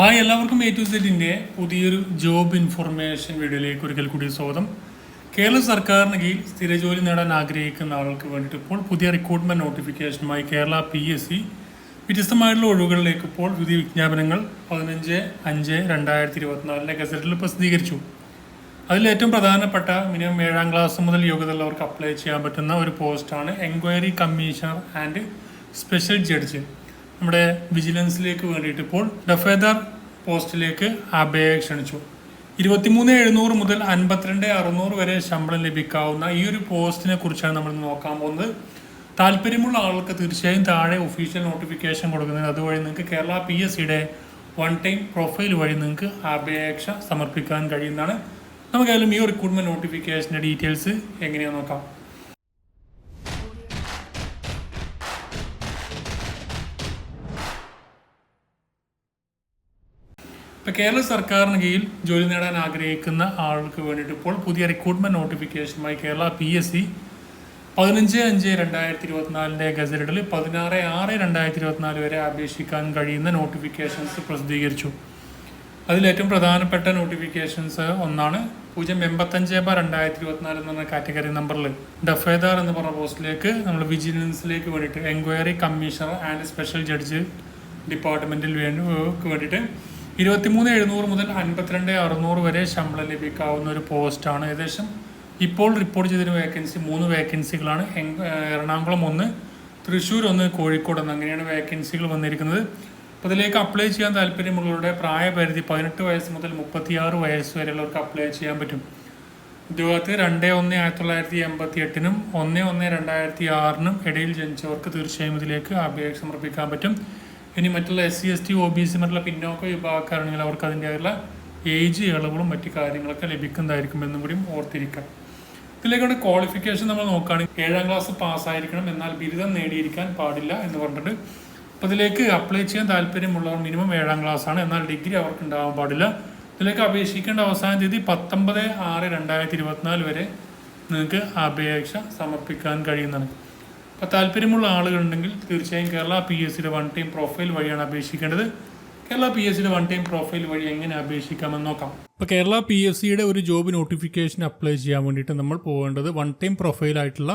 Hi എല്ലാവർക്കും A to സെറ്റിന്റെ പുതിയൊരു ജോബ് ഇൻഫർമേഷൻ വീഡിയോയിലേക്ക് ഒരിക്കൽ കൂടി സ്വാഗതം. കേരള സർക്കാരിന് കീഴിൽ സ്ഥിര ജോലി നേടാൻ ആഗ്രഹിക്കുന്ന ആളുകൾക്ക് വേണ്ടിയിട്ട് ഇപ്പോൾ പുതിയ റിക്രൂട്ട്മെന്റ് നോട്ടിഫിക്കേഷനുമായി കേരള പി എസ് സി വ്യത്യസ്തമായിട്ടുള്ള ഒഴിവുകളിലേക്ക് ഇപ്പോൾ പുതിയ വിജ്ഞാപനങ്ങൾ പതിനഞ്ച് അഞ്ച് രണ്ടായിരത്തി ഇരുപത്തിനാലിലെ ഗസറ്റിൽ പ്രസിദ്ധീകരിച്ചു. അതിൽ ഏറ്റവും പ്രധാനപ്പെട്ട മിനിമം ഏഴാം ക്ലാസ് മുതൽ യോഗ്യതയുള്ളവർക്ക് അപ്ലൈ ചെയ്യാൻ പറ്റുന്ന ഒരു പോസ്റ്റാണ് enquiry commissioner and special judge നമ്മുടെ വിജിലൻസിലേക്ക് വേണ്ടിയിട്ട് ഇപ്പോൾ ഡഫേദർ പോസ്റ്റിലേക്ക് അപേക്ഷ ക്ഷണിച്ചു. ഇരുപത്തിമൂന്ന് എഴുന്നൂറ് മുതൽ അൻപത്തിരണ്ട് അറുന്നൂറ് വരെ ശമ്പളം ലഭിക്കാവുന്ന ഈ ഒരു പോസ്റ്റിനെ കുറിച്ചാണ് നമ്മൾ നോക്കാൻ പോകുന്നത്. താല്പര്യമുള്ള ആൾക്ക് തീർച്ചയായും താഴെ ഒഫീഷ്യൽ നോട്ടിഫിക്കേഷൻ കൊടുക്കുന്നത്. അതുവഴി നിങ്ങൾക്ക് കേരള പി എസ് സിയുടെ വൺ ടൈം പ്രൊഫൈൽ വഴി നിങ്ങൾക്ക് അപേക്ഷ സമർപ്പിക്കാൻ കഴിയുന്നതാണ്. നമുക്കായാലും ഈ റിക്രൂട്ട്മെന്റ് നോട്ടിഫിക്കേഷന്റെ ഡീറ്റെയിൽസ് എങ്ങനെയാണെന്ന് നോക്കാം. ഇപ്പൊ കേരള സർക്കാരിന് കീഴിൽ ജോലി നേടാൻ ആഗ്രഹിക്കുന്ന ആൾക്ക് വേണ്ടിയിട്ട് ഇപ്പോൾ പുതിയ റിക്രൂട്ട്മെന്റ് നോട്ടിഫിക്കേഷനുമായി കേരള പി എസ് സി പതിനഞ്ച് അഞ്ച് രണ്ടായിരത്തി ഇരുപത്തിനാലിന്റെ ഗസറ്റഡിൽ പതിനാറ് ആറ് രണ്ടായിരത്തി ഇരുപത്തിനാല് വരെ അപേക്ഷിക്കാൻ കഴിയുന്ന നോട്ടിഫിക്കേഷൻസ് പ്രസിദ്ധീകരിച്ചു. അതിൽ ഏറ്റവും പ്രധാനപ്പെട്ട നോട്ടിഫിക്കേഷൻസ് ഒന്നാണ് പൂജ്യം എൺപത്തഞ്ച് ബാർ രണ്ടായിരത്തി ഇരുപത്തിനാല് എന്ന് പറഞ്ഞ കാറ്റഗറി നമ്പറിൽ ഡഫേദാർ എന്ന് പറഞ്ഞ പോസ്റ്റിലേക്ക് നമ്മൾ വിജിലൻസിലേക്ക് വേണ്ടിയിട്ട് enquiry commissioner and special judge ഡിപ്പാർട്ട്മെന്റിൽ വേണ്ടി വേണ്ടിയിട്ട് ഇരുപത്തിമൂന്ന് എഴുന്നൂറ് മുതൽ അൻപത്തിരണ്ട് അറുന്നൂറ് വരെ ശമ്പളം ലഭിക്കാവുന്ന ഒരു പോസ്റ്റാണ് ഏകദേശം ഇപ്പോൾ റിപ്പോർട്ട് ചെയ്തിരുന്ന വേക്കൻസി മൂന്ന് വേക്കൻസികളാണ് എറണാകുളം ഒന്ന് തൃശ്ശൂർ ഒന്ന് കോഴിക്കോട് ഒന്ന്. അങ്ങനെയാണ് വേക്കൻസികൾ വന്നിരിക്കുന്നത്. അപ്പോൾ ഇതിലേക്ക് അപ്ലൈ ചെയ്യാൻ താല്പര്യമുള്ളവരുടെ പ്രായപരിധി പതിനെട്ട് വയസ്സ് മുതൽ മുപ്പത്തിയാറ് വയസ്സ് വരെയുള്ളവർക്ക് അപ്ലൈ ചെയ്യാൻ പറ്റും. ഉദ്യോഗാർത്ഥി രണ്ട് ഒന്ന് ആയിരത്തി തൊള്ളായിരത്തി എൺപത്തി എട്ടിനും ഒന്ന് ഒന്ന് രണ്ടായിരത്തി ആറിനും ഇടയിൽ ജനിച്ചവർക്ക് തീർച്ചയായും ഇതിലേക്ക് അപേക്ഷ സമർപ്പിക്കാൻ പറ്റും. ഇനി മറ്റുള്ള S C S T O B C മറ്റുള്ള പിന്നോക്ക വിഭാഗക്കാരാണെങ്കിൽ അവർക്ക് അതിന്റെതായുള്ള ഏജ് ഇളവുകളും മറ്റു കാര്യങ്ങളൊക്കെ ലഭിക്കുന്നതായിരിക്കും എന്നും കൂടിയും ഓർത്തിരിക്കാം. ഇതിലേക്കാണ് ക്വാളിഫിക്കേഷൻ നമ്മൾ നോക്കുകയാണെങ്കിൽ ഏഴാം ക്ലാസ് പാസ്സായിരിക്കണം എന്നാൽ ബിരുദം നേടിയിരിക്കാൻ പാടില്ല എന്ന് പറഞ്ഞിട്ട് അപ്പോൾ ഇതിലേക്ക് അപ്ലൈ ചെയ്യാൻ താല്പര്യമുള്ളവർ മിനിമം ഏഴാം ക്ലാസ് ആണ് എന്നാൽ ഡിഗ്രി അവർക്ക് ഉണ്ടാവാൻ പാടില്ല. ഇതിലേക്ക് അപേക്ഷിക്കേണ്ട അവസാന തീയതി പത്തൊമ്പത് ആറ് രണ്ടായിരത്തി ഇരുപത്തിനാല് വരെ നിങ്ങൾക്ക് അപേക്ഷ സമർപ്പിക്കാൻ കഴിയുന്നതാണ്. അപ്പോൾ താല്പര്യമുള്ള ആളുകളുണ്ടെങ്കിൽ തീർച്ചയായും കേരള പി എസ് സിയുടെ വൺ ടൈം പ്രൊഫൈൽ വഴിയാണ് അപേക്ഷിക്കേണ്ടത്. കേരള പി എസ് സിയുടെ വൺ ടൈം പ്രൊഫൈൽ വഴി എങ്ങനെ അപേക്ഷിക്കാമെന്ന് നോക്കാം. ഇപ്പോൾ കേരള പി എസ് സിയുടെ ഒരു ജോബ് നോട്ടിഫിക്കേഷൻ അപ്ലൈ ചെയ്യാൻ വേണ്ടിയിട്ട് നമ്മൾ പോകേണ്ടത് വൺ ടൈം പ്രൊഫൈലായിട്ടുള്ള